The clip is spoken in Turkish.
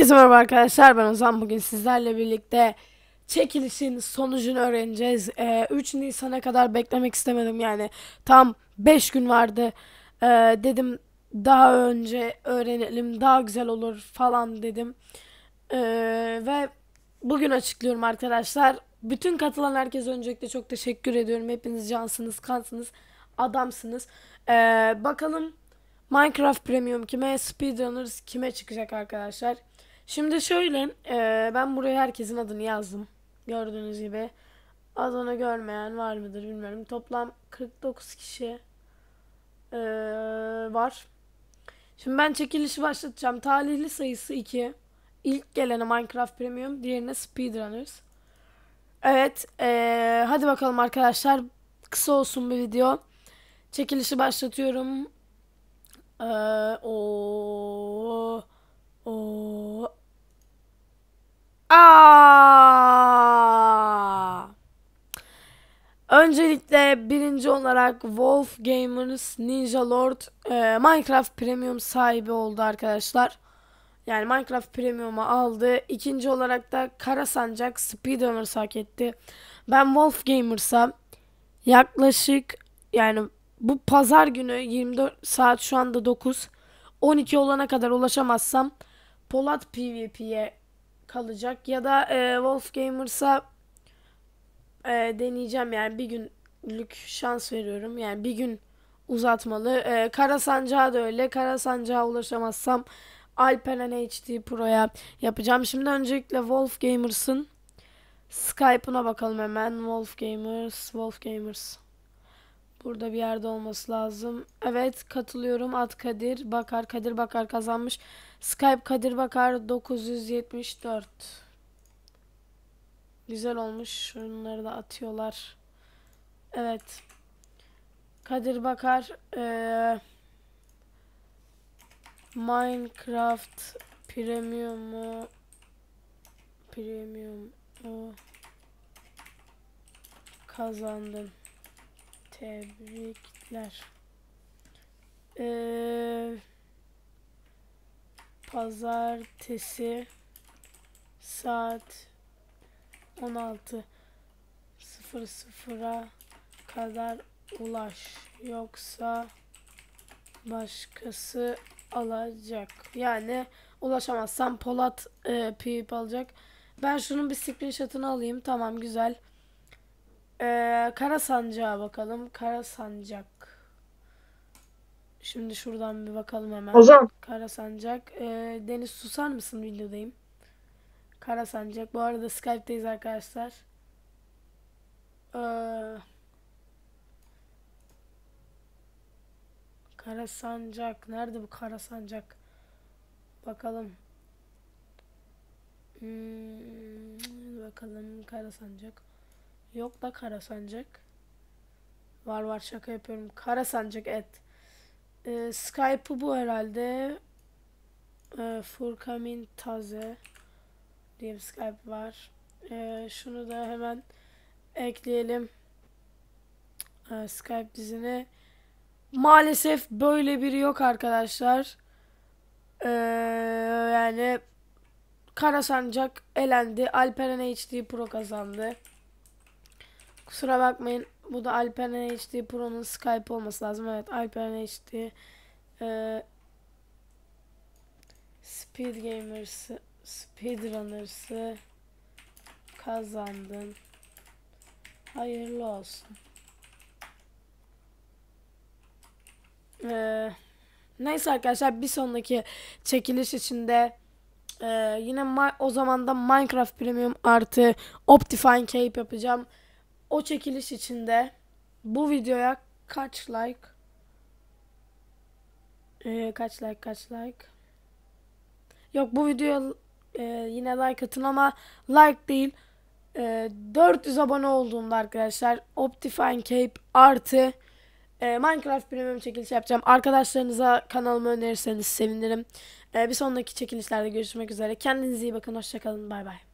Herkese merhaba arkadaşlar ben Ozan bugün sizlerle birlikte çekilişin sonucunu öğreneceğiz. Ee, 3 Nisan'a kadar beklemek istemedim yani tam 5 gün vardı Ee, dedim daha önce öğrenelim daha güzel olur falan dedim Ee, ve bugün açıklıyorum arkadaşlar. Bütün katılan herkes öncelikle çok teşekkür ediyorum hepiniz cansınız kansınız adamsınız. Ee, bakalım Minecraft Premium kime, Speedrunners kime çıkacak arkadaşlar. Şimdi şöyle, e, ben buraya herkesin adını yazdım. Gördüğünüz gibi. Adını görmeyen var mıdır bilmiyorum. Toplam 49 kişi e, var. Şimdi ben çekilişi başlatacağım. Talihli sayısı 2. İlk gelene Minecraft Premium, diğerine Speedrunners. Evet, e, hadi bakalım arkadaşlar. Kısa olsun bir video. Çekilişi başlatıyorum. Ee, o o Öncelikle birinci olarak Wolf Gamers Ninja Lord e, Minecraft Premium sahibi oldu arkadaşlar. Yani Minecraft Premium'u aldı. İkinci olarak da Kara Sancak Speedrunners hak etti. Ben Wolf Gamers'a yaklaşık yani bu pazar günü 24 saat şu anda 9. 12 olana kadar ulaşamazsam Polat PvP'ye kalacak ya da e, Wolf Gamers'a e, deneyeceğim yani bir günlük şans veriyorum. Yani bir gün uzatmalı. E, Kara Sancağı da öyle. Kara Sancağı ulaşamazsam Alperen HD Pro'ya yapacağım. Şimdi öncelikle Wolf Gamers'ın Skype'ına bakalım hemen. Wolf Gamers, Wolf Gamers. Burada bir yerde olması lazım. Evet katılıyorum. At Kadir Bakar. Kadir Bakar kazanmış. Skype Kadir Bakar 974. Güzel olmuş. Şunları da atıyorlar. Evet. Kadir Bakar ee, Minecraft Premium'u Premium'u kazandın. Tebrikler. Ee, pazartesi saat 16 00'a kadar ulaş. Yoksa başkası alacak. Yani ulaşamazsam Polat e, PvP alacak. Ben şunun bir screenshot'ını alayım. Tamam güzel. Ee, Kara Sancağa bakalım. Kara Sancak. Şimdi şuradan bir bakalım hemen. Ozan. Kara Sancak. Ee, Deniz susar mısın videodayım? Kara Sancak. Bu arada Skype'teyiz arkadaşlar. Ee, Kara Sancak. Nerede bu Kara Sancak? Bakalım. Hmm, bakalım Kara Sancak. Yok da Kara Sancak. Var var şaka yapıyorum. Kara Sancak et. Ee, Skype'ı bu herhalde. Ee, Furkamin Taze diye bir Skype var. Ee, şunu da hemen ekleyelim. Ee, Skype dizine. Maalesef böyle biri yok arkadaşlar. Ee, yani Kara Sancak elendi. Alperen HD Pro kazandı. Kusura bakmayın. Bu da Alperen HD Pro'nun Skype olması lazım. Evet Alperen HD ee, Speed Gamers'ı Speedrunners'ı kazandın. Hayırlı olsun. Ee, neyse arkadaşlar bir sonraki çekiliş içinde ee, yine o zaman da Minecraft Premium artı Optifine Cape yapacağım. O çekiliş içinde bu videoya kaç like ee, kaç like kaç like yok bu videoya e, yine like atın ama like değil e, 400 abone olduğumda arkadaşlar Optifine Cape artı e, Minecraft Premium çekilişi yapacağım. Arkadaşlarınıza kanalımı önerirseniz sevinirim. E, bir sonraki çekilişlerde görüşmek üzere. Kendinize iyi bakın. Hoşçakalın. Bay bay.